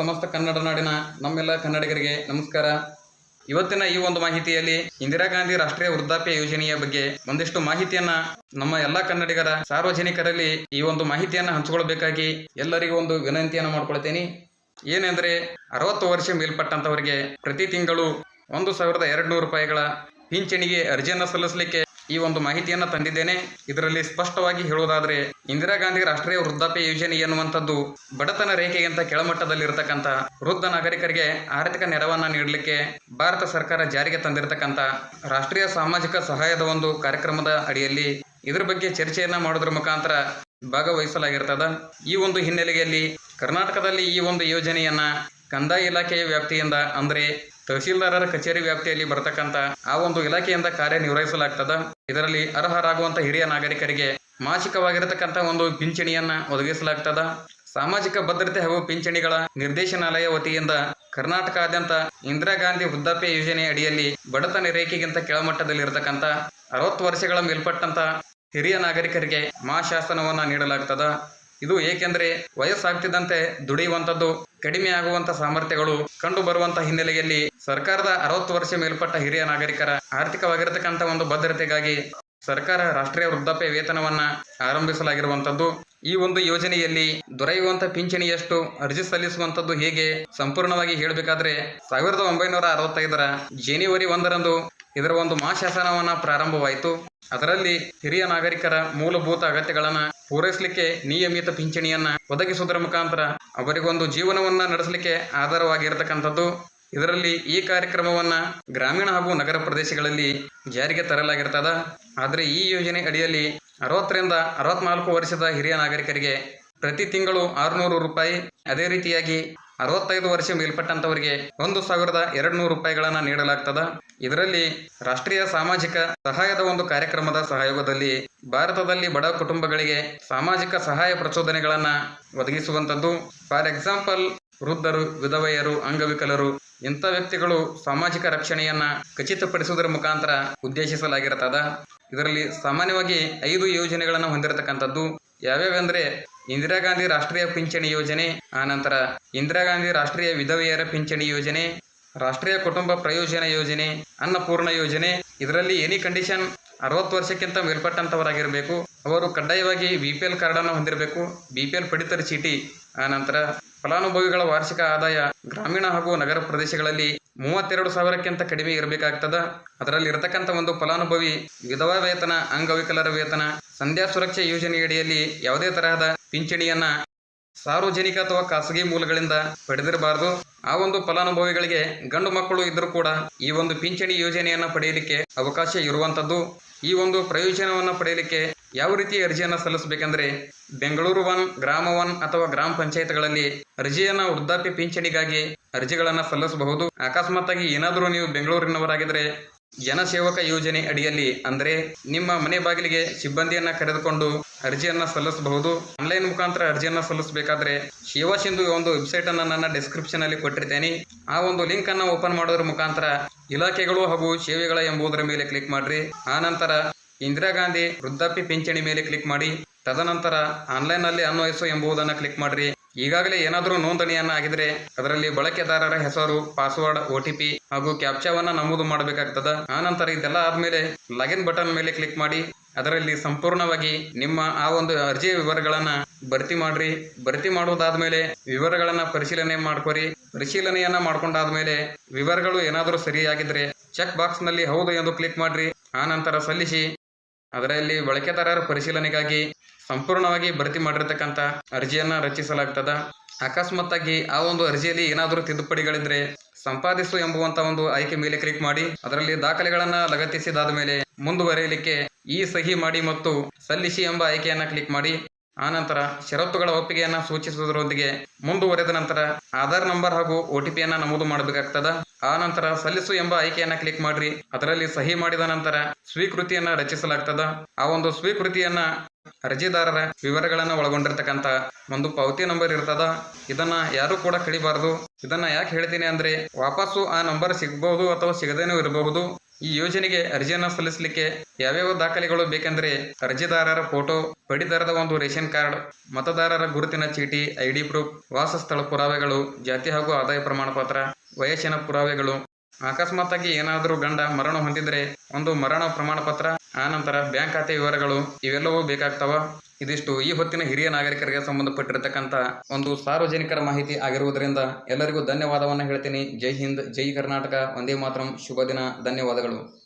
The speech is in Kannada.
ಸಮಸ್ತ ಕನ್ನಡ ನಾಡಿನ ನಮ್ಮೆಲ್ಲ ಕನ್ನಡಿಗರಿಗೆ ನಮಸ್ಕಾರ. ಇವತ್ತಿನ ಈ ಒಂದು ಮಾಹಿತಿಯಲ್ಲಿ ಇಂದಿರಾ ಗಾಂಧಿ ರಾಷ್ಟ್ರೀಯ ವೃದ್ಧಾಪ್ಯ ಯೋಜನೆಯ ಬಗ್ಗೆ ಒಂದಿಷ್ಟು ಮಾಹಿತಿಯನ್ನ ನಮ್ಮ ಎಲ್ಲಾ ಕನ್ನಡಿಗರ ಸಾರ್ವಜನಿಕರಲ್ಲಿ ಈ ಒಂದು ಮಾಹಿತಿಯನ್ನ ಹಂಚಿಕೊಳ್ಬೇಕಾಗಿ ಎಲ್ಲರಿಗೂ ಒಂದು ವಿನಂತಿಯನ್ನ ಮಾಡ್ಕೊಳ್ತೇನೆ. ಏನೆಂದ್ರೆ ಅರವತ್ತು ವರ್ಷ ಮೇಲ್ಪಟ್ಟಂತವರಿಗೆ ಪ್ರತಿ ತಿಂಗಳು ಒಂದು ಸಾವಿರದ ಎರಡು ನೂರು ರೂಪಾಯಿಗಳ ಪಿಂಚಣಿಗೆ ಅರ್ಜಿಯನ್ನು ಸಲ್ಲಿಸಲಿಕ್ಕೆ ಈ ಒಂದು ಮಾಹಿತಿಯನ್ನು ತಂದಿದ್ದೇನೆ. ಇದರಲ್ಲಿ ಸ್ಪಷ್ಟವಾಗಿ ಹೇಳುವುದಾದರೆ, ಇಂದಿರಾ ಗಾಂಧಿ ರಾಷ್ಟ್ರೀಯ ವೃದ್ಧಾಪ್ಯ ಯೋಜನೆ ಎನ್ನುವಂಥದ್ದು ಬಡತನ ರೇಖೆಗಿಂತ ಕೆಳಮಟ್ಟದಲ್ಲಿರತಕ್ಕಂಥ ವೃದ್ಧ ನಾಗರಿಕರಿಗೆ ಆರ್ಥಿಕ ನೆರವನ್ನು ನೀಡಲಿಕ್ಕೆ ಭಾರತ ಸರ್ಕಾರ ಜಾರಿಗೆ ತಂದಿರತಕ್ಕಂಥ ರಾಷ್ಟ್ರೀಯ ಸಾಮಾಜಿಕ ಸಹಾಯದ ಒಂದು ಕಾರ್ಯಕ್ರಮದ ಅಡಿಯಲ್ಲಿ ಇದರ ಬಗ್ಗೆ ಚರ್ಚೆಯನ್ನ ಮಾಡೋದ್ರ ಮುಖಾಂತರ ಭಾಗವಹಿಸಲಾಗಿರ್ತದ. ಈ ಒಂದು ಹಿನ್ನೆಲೆಯಲ್ಲಿ ಕರ್ನಾಟಕದಲ್ಲಿ ಈ ಒಂದು ಯೋಜನೆಯನ್ನ ಕಂದಾಯ ಇಲಾಖೆಯ ವ್ಯಾಪ್ತಿಯಿಂದ ಅಂದ್ರೆ ತಹಸೀಲ್ದಾರರ ಕಚೇರಿ ವ್ಯಾಪ್ತಿಯಲ್ಲಿ ಬರತಕ್ಕಂತ ಆ ಒಂದು ಇಲಾಖೆಯಿಂದ ಕಾರ್ಯನಿರ್ವಹಿಸಲಾಗ್ತದ. ಇದರಲ್ಲಿ ಅರ್ಹರಾಗುವಂತ ಹಿರಿಯ ನಾಗರಿಕರಿಗೆ ಮಾಸಿಕವಾಗಿರತಕ್ಕಂತ ಒಂದು ಪಿಂಚಣಿಯನ್ನ ಒದಗಿಸಲಾಗ್ತದ. ಸಾಮಾಜಿಕ ಭದ್ರತೆ ಹಾಗೂ ಪಿಂಚಣಿಗಳ ನಿರ್ದೇಶನಾಲಯ ವತಿಯಿಂದ ಕರ್ನಾಟಕಾದ್ಯಂತ ಇಂದಿರಾ ಗಾಂಧಿ ವೃದ್ಧಾಪ್ಯ ಯೋಜನೆ ಅಡಿಯಲ್ಲಿ ಬಡತನ ರೇಖೆಗಿಂತ ಕೆಳಮಟ್ಟದಲ್ಲಿ ಇರತಕ್ಕಂತ ಅರವತ್ತು ವರ್ಷಗಳ ಮೇಲ್ಪಟ್ಟಂತ ಹಿರಿಯ ನಾಗರಿಕರಿಗೆ ಮಾಶಾಸನವನ್ನ ನೀಡಲಾಗ್ತದ. ಇದು ಏಕೆಂದರೆ ವಯಸ್ಸಾಗ್ತಿದ್ದಂತೆ ದುಡಿಯುವಂಥದ್ದು ಕಡಿಮೆ ಆಗುವಂತಹ ಸಾಮರ್ಥ್ಯಗಳು ಕಂಡು ಬರುವಂತಹ ಹಿನ್ನೆಲೆಯಲ್ಲಿ ಸರ್ಕಾರದ ಅರವತ್ತು ವರ್ಷ ಮೇಲ್ಪಟ್ಟ ಹಿರಿಯ ನಾಗರಿಕರ ಆರ್ಥಿಕವಾಗಿರತಕ್ಕಂಥ ಒಂದು ಭದ್ರತೆಗಾಗಿ ಸರ್ಕಾರ ರಾಷ್ಟ್ರೀಯ ವೃದ್ಧಾಪ್ಯ ವೇತನವನ್ನ ಆರಂಭಿಸಲಾಗಿರುವಂತದ್ದು ಈ ಒಂದು ಯೋಜನೆಯಲ್ಲಿ ದೊರೆಯುವಂತ ಪಿಂಚಣಿಯಷ್ಟು ಅರ್ಜಿ ಸಲ್ಲಿಸುವಂತದ್ದು ಹೇಗೆ ಸಂಪೂರ್ಣವಾಗಿ ಹೇಳಬೇಕಾದ್ರೆ, ಸಾವಿರದ ಒಂಬೈನೂರ ಅರವತ್ತೈದರ ಜನವರಿ ಒಂದರಂದು ಇದರ ಒಂದು ಮಹಾಶಾಸನವನ್ನ ಪ್ರಾರಂಭವಾಯಿತು. ಅದರಲ್ಲಿ ಹಿರಿಯ ನಾಗರಿಕರ ಮೂಲಭೂತ ಅಗತ್ಯಗಳನ್ನ ಪೂರೈಸಲಿಕ್ಕೆ ನಿಯಮಿತ ಪಿಂಚಣಿಯನ್ನ ಒದಗಿಸುವುದರ ಮುಖಾಂತರ ಅವರಿಗೊಂದು ಜೀವನವನ್ನ ನಡೆಸಲಿಕ್ಕೆ ಆಧಾರವಾಗಿರತಕ್ಕಂಥದ್ದು. ಇದರಲ್ಲಿ ಈ ಕಾರ್ಯಕ್ರಮವನ್ನ ಗ್ರಾಮೀಣ ಹಾಗೂ ನಗರ ಪ್ರದೇಶಗಳಲ್ಲಿ ಜಾರಿಗೆ ತರಲಾಗಿರ್ತದ. ಆದರೆ ಈ ಯೋಜನೆ ಅಡಿಯಲ್ಲಿ ಅರವತ್ತರಿಂದ ಅರವತ್ನಾಲ್ಕು ವರ್ಷದ ಹಿರಿಯ ನಾಗರಿಕರಿಗೆ ಪ್ರತಿ ತಿಂಗಳು ಆರುನೂರು ರೂಪಾಯಿ ಅದೇ ರೀತಿಯಾಗಿ ಅರವತ್ತೈದು ವರ್ಷ ಮೇಲ್ಪಟ್ಟಂತವರಿಗೆ ಒಂದು ಸಾವಿರದ ಎರಡು ನೂರು ರೂಪಾಯಿಗಳನ್ನ ನೀಡಲಾಗ್ತದ. ಇದರಲ್ಲಿ ರಾಷ್ಟ್ರೀಯ ಸಾಮಾಜಿಕ ಸಹಾಯದ ಒಂದು ಕಾರ್ಯಕ್ರಮದ ಸಹಯೋಗದಲ್ಲಿ ಭಾರತದಲ್ಲಿ ಬಡ ಕುಟುಂಬಗಳಿಗೆ ಸಾಮಾಜಿಕ ಸಹಾಯ ಪ್ರಚೋದನೆಗಳನ್ನ ಒದಗಿಸುವಂತದ್ದು ಫಾರ್ ಎಕ್ಸಾಂಪಲ್, ವೃದ್ಧರು, ವಿಧವೆಯರು, ಅಂಗವಿಕಲರು, ಇಂಥ ವ್ಯಕ್ತಿಗಳು ಸಾಮಾಜಿಕ ರಕ್ಷಣೆಯನ್ನ ಖಚಿತಪಡಿಸುವುದರ ಮುಖಾಂತರ ಉದ್ದೇಶಿಸಲಾಗಿರುತ್ತದ ಇದರಲ್ಲಿ ಸಾಮಾನ್ಯವಾಗಿ ಐದು ಯೋಜನೆಗಳನ್ನು ಹೊಂದಿರತಕ್ಕಂಥದ್ದು. ಯಾವ್ಯಾವೆಂದ್ರೆ ಇಂದಿರಾ ಗಾಂಧಿ ರಾಷ್ಟ್ರೀಯ ಪಿಂಚಣಿ ಯೋಜನೆ ಆನಂತರ ಇಂದಿರಾ ಗಾಂಧಿ ರಾಷ್ಟ್ರೀಯ ವಿಧವೆಯರ ಪಿಂಚಣಿ ಯೋಜನೆ, ರಾಷ್ಟ್ರೀಯ ಕುಟುಂಬ ಪ್ರಯೋಜನ ಯೋಜನೆ, ಅನ್ನಪೂರ್ಣ ಯೋಜನೆ, ಇದರಲ್ಲಿ ಎನಿ ಕಂಡೀಷನ್ ಅರವತ್ತು ವರ್ಷಕ್ಕಿಂತ ಮೇಲ್ಪಟ್ಟಂತವರಾಗಿರಬೇಕು. ಅವರು ಕಡ್ಡಾಯವಾಗಿ ಬಿ ಪಿ ಎಲ್ ಕಾರ್ಡನ್ನು ಹೊಂದಿರಬೇಕು. ಬಿ ಪಿ ಎಲ್ ಪಡಿತರ ಚೀಟಿ ಆನಂತರ ಫಲಾನುಭವಿಗಳ ವಾರ್ಷಿಕ ಆದಾಯ ಗ್ರಾಮೀಣ ಹಾಗೂ ನಗರ ಪ್ರದೇಶಗಳಲ್ಲಿ ಮೂವತ್ತೆರಡು ಸಾವಿರಕ್ಕಿಂತ ಕಡಿಮೆ ಇರಬೇಕಾಗ್ತದ? ಅದರಲ್ಲಿ ಇರತಕ್ಕಂಥ ಒಂದು ಫಲಾನುಭವಿ, ವಿಧವಾ ವೇತನ, ಅಂಗವಿಕಲರ ವೇತನ, ಸಂಧ್ಯಾ ಸುರಕ್ಷಾ ಯೋಜನೆಯಡಿಯಲ್ಲಿ ಯಾವುದೇ ತರಹದ ಪಿಂಚಣಿಯನ್ನ ಸಾರ್ವಜನಿಕ ಅಥವಾ ಖಾಸಗಿ ಮೂಲಗಳಿಂದ ಪಡೆದಿರಬಾರದು. ಆ ಒಂದು ಫಲಾನುಭವಿಗಳಿಗೆ ಗಂಡು ಮಕ್ಕಳು ಇದ್ರೂ ಕೂಡ ಈ ಒಂದು ಪಿಂಚಣಿ ಯೋಜನೆಯನ್ನ ಪಡೆಯಲಿಕ್ಕೆ ಅವಕಾಶ ಇರುವಂತದ್ದು ಈ ಒಂದು ಪ್ರಯೋಜನವನ್ನು ಪಡೆಯಲಿಕ್ಕೆ ಯಾವ ರೀತಿ ಅರ್ಜಿಯನ್ನು ಸಲ್ಲಿಸಬೇಕೆಂದ್ರೆ ಬೆಂಗಳೂರು ಒನ್, ಗ್ರಾಮ ಒನ್ ಅಥವಾ ಗ್ರಾಮ ಪಂಚಾಯತ್ಗಳಲ್ಲಿ ಅರ್ಜಿಯನ್ನ ವೃದ್ಧಾಪ್ಯ ಪಿಂಚಣಿಗಾಗಿ ಅರ್ಜಿಗಳನ್ನ ಸಲ್ಲಿಸಬಹುದು. ಅಕಸ್ಮಾತ್ತಾಗಿ ಏನಾದರೂ ನೀವು ಬೆಂಗಳೂರಿನವರಾಗಿದ್ದರೆ ಜನಸೇವಕ ಯೋಜನೆ ಅಡಿಯಲ್ಲಿ ಅಂದ್ರೆ ನಿಮ್ಮ ಮನೆ ಬಾಗಿಲಿಗೆ ಸಿಬ್ಬಂದಿಯನ್ನ ಕರೆದುಕೊಂಡು ಅರ್ಜಿಯನ್ನ ಸಲ್ಲಿಸಬಹುದು. ಆನ್ಲೈನ್ ಮುಖಾಂತರ ಅರ್ಜಿಯನ್ನ ಸಲ್ಲಿಸಬೇಕಾದ್ರೆ ಸೇವಾ ಸಿಂಧು ಒಂದು ವೆಬ್ಸೈಟ್ ಅನ್ನ ನನ್ನ ಡಿಸ್ಕ್ರಿಪ್ಷನ್ ಅಲ್ಲಿ ಕೊಟ್ಟಿರ್ತೇನೆ. ಆ ಒಂದು ಲಿಂಕ್ ಅನ್ನ ಓಪನ್ ಮಾಡೋದ್ರ ಮುಖಾಂತರ ಇಲಾಖೆಗಳು ಹಾಗೂ ಸೇವೆಗಳ ಎಂಬುದರ ಮೇಲೆ ಕ್ಲಿಕ್ ಮಾಡ್ರಿ. ಆ ನಂತರ ಇಂದಿರಾ ಗಾಂಧಿ ವೃದ್ಧಾಪ್ಯ ಪಿಂಚಣಿ ಮೇಲೆ ಕ್ಲಿಕ್ ಮಾಡಿ. ತದನಂತರ ಆನ್ಲೈನ್ ಅಲ್ಲಿ ಅನ್ವಯಿಸು ಎಂಬುದನ್ನು ಕ್ಲಿಕ್ ಮಾಡ್ರಿ. ಈಗಾಗಲೇ ಏನಾದರೂ ನೋಂದಣಿಯನ್ನ ಆಗಿದ್ರೆ ಅದರಲ್ಲಿ ಬಳಕೆದಾರರ ಹೆಸರು ಪಾಸ್ವರ್ಡ್ ಒ ಟಿ ಹಾಗೂ ಕ್ಯಾಪ್ಚಾವನ್ನ ನಮೂದು ಮಾಡಬೇಕಾಗ್ತದ. ಆನಂತರ ಇದೆಲ್ಲ ಆದ್ಮೇಲೆ ಲಾಗಿನ್ ಬಟನ್ ಮೇಲೆ ಕ್ಲಿಕ್ ಮಾಡಿ, ಅದರಲ್ಲಿ ಸಂಪೂರ್ಣವಾಗಿ ನಿಮ್ಮ ಆ ಒಂದು ಅರ್ಜಿ ವಿವರಗಳನ್ನ ಭರ್ತಿ ಮಾಡ್ರಿ. ಭರ್ತಿ ಮಾಡುವುದಾದ್ಮೇಲೆ ವಿವರಗಳನ್ನ ಪರಿಶೀಲನೆ ಮಾಡ್ಕೊರಿ. ಪರಿಶೀಲನೆಯನ್ನ ಮಾಡ್ಕೊಂಡಾದ್ಮೇಲೆ ವಿವರಗಳು ಏನಾದರೂ ಸರಿಯಾಗಿದ್ರೆ ಚೆಕ್ ಬಾಕ್ಸ್ನಲ್ಲಿ ಹೌದು ಎಂದು ಕ್ಲಿಕ್ ಮಾಡ್ರಿ. ಆನಂತರ ಸಲ್ಲಿಸಿ ಅದರಲ್ಲಿ ಬಳಕೆದಾರರ ಪರಿಶೀಲನೆಗಾಗಿ ಸಂಪೂರ್ಣವಾಗಿ ಭರ್ತಿ ಮಾಡಿರ್ತಕ್ಕಂಥ ಅರ್ಜಿಯನ್ನ ರಚಿಸಲಾಗ್ತದ. ಅಕಸ್ಮಾತ್ತಾಗಿ ಆ ಒಂದು ಅರ್ಜಿಯಲ್ಲಿ ಏನಾದರೂ ತಿದ್ದುಪಡಿಗಳಿದ್ರೆ ಸಂಪಾದಿಸು ಎಂಬುವಂತ ಒಂದು ಆಯ್ಕೆ ಮೇಲೆ ಕ್ಲಿಕ್ ಮಾಡಿ, ಅದರಲ್ಲಿ ದಾಖಲೆಗಳನ್ನ ಲಗತ್ತಿಸಿದಾದ ಮೇಲೆ ಮುಂದುವರೆಯಲಿಕ್ಕೆ ಈ ಸಹಿ ಮಾಡಿ ಮತ್ತು ಸಲ್ಲಿಸಿ ಎಂಬ ಆಯ್ಕೆಯನ್ನ ಕ್ಲಿಕ್ ಮಾಡಿ. ಆನಂತರ ಷರತ್ತುಗಳ ಒಪ್ಪಿಗೆಯನ್ನ ಸೂಚಿಸುವುದರೊಂದಿಗೆ ಮುಂದುವರೆದ ನಂತರ ಆಧಾರ್ ನಂಬರ್ ಹಾಗೂ ಒ ಟಿ ಪಿಯನ್ನ ನಮೂದು ಮಾಡಬೇಕಾಗ್ತದ. ಆ ನಂತರ ಸಲ್ಲಿಸು ಎಂಬ ಆಯ್ಕೆಯನ್ನ ಕ್ಲಿಕ್ ಮಾಡ್ರಿ. ಅದರಲ್ಲಿ ಸಹಿ ಮಾಡಿದ ನಂತರ ಸ್ವೀಕೃತಿಯನ್ನ ರಚಿಸಲಾಗ್ತದ. ಆ ಒಂದು ಸ್ವೀಕೃತಿಯನ್ನ ಅರ್ಜಿದಾರರ ವಿವರಗಳನ್ನ ಒಳಗೊಂಡಿರ್ತಕ್ಕಂಥ ಒಂದು ಪಾವತಿ ನಂಬರ್ ಇರ್ತದ. ಇದನ್ನ ಯಾರು ಕೂಡ ಕಳಿಬಾರದು. ಇದನ್ನ ಯಾಕೆ ಹೇಳ್ತೀನಿ ಅಂದ್ರೆ ವಾಪಸ್ಸು ಆ ನಂಬರ್ ಸಿಗಬಹುದು ಅಥವಾ ಸಿಗದೇನೂ ಇರಬಹುದು. ಈ ಯೋಜನೆಗೆ ಅರ್ಜಿಯನ್ನು ಸಲ್ಲಿಸಲಿಕ್ಕೆ ಯಾವ್ಯಾವ ದಾಖಲೆಗಳು ಬೇಕೆಂದ್ರೆ ಅರ್ಜಿದಾರರ ಫೋಟೋ ಪಡಿತರದ ಒಂದು ರೇಷನ್ ಕಾರ್ಡ್, ಮತದಾರರ ಗುರುತಿನ ಚೀಟಿ ಐಡಿ ಪ್ರೂಫ್ ವಾಸಸ್ಥಳ ಪುರಾವೆಗಳು, ಜಾತಿ ಹಾಗೂ ಆದಾಯ ಪ್ರಮಾಣ ಪತ್ರ ವಯಸ್ಸಿನ ಪುರಾವೆಗಳು. ಅಕಸ್ಮಾತ್ತಾಗಿ ಏನಾದರೂ ಗಂಡ ಮರಣ ಹೊಂದಿದ್ರೆ ಒಂದು ಮರಣ ಪ್ರಮಾಣ ಪತ್ರ ಆನಂತರ ಬ್ಯಾಂಕ್ ಖಾತೆ ವಿವರಗಳು ಇವೆಲ್ಲವೂ ಬೇಕಾಗ್ತವ? ಇದಿಷ್ಟು ಈ ಹೊತ್ತಿನ ಹಿರಿಯ ನಾಗರಿಕರಿಗೆ ಸಂಬಂಧಪಟ್ಟಿರತಕ್ಕಂಥ ಒಂದು ಸಾರ್ವಜನಿಕರ ಮಾಹಿತಿ ಆಗಿರುವುದರಿಂದ ಎಲ್ಲರಿಗೂ ಧನ್ಯವಾದವನ್ನು ಹೇಳ್ತೀನಿ. ಜೈ ಹಿಂದ್, ಜೈ ಕರ್ನಾಟಕ. ಒಂದೇ ಮಾತ್ರಂ. ಶುಭ ದಿನ. ಧನ್ಯವಾದಗಳು.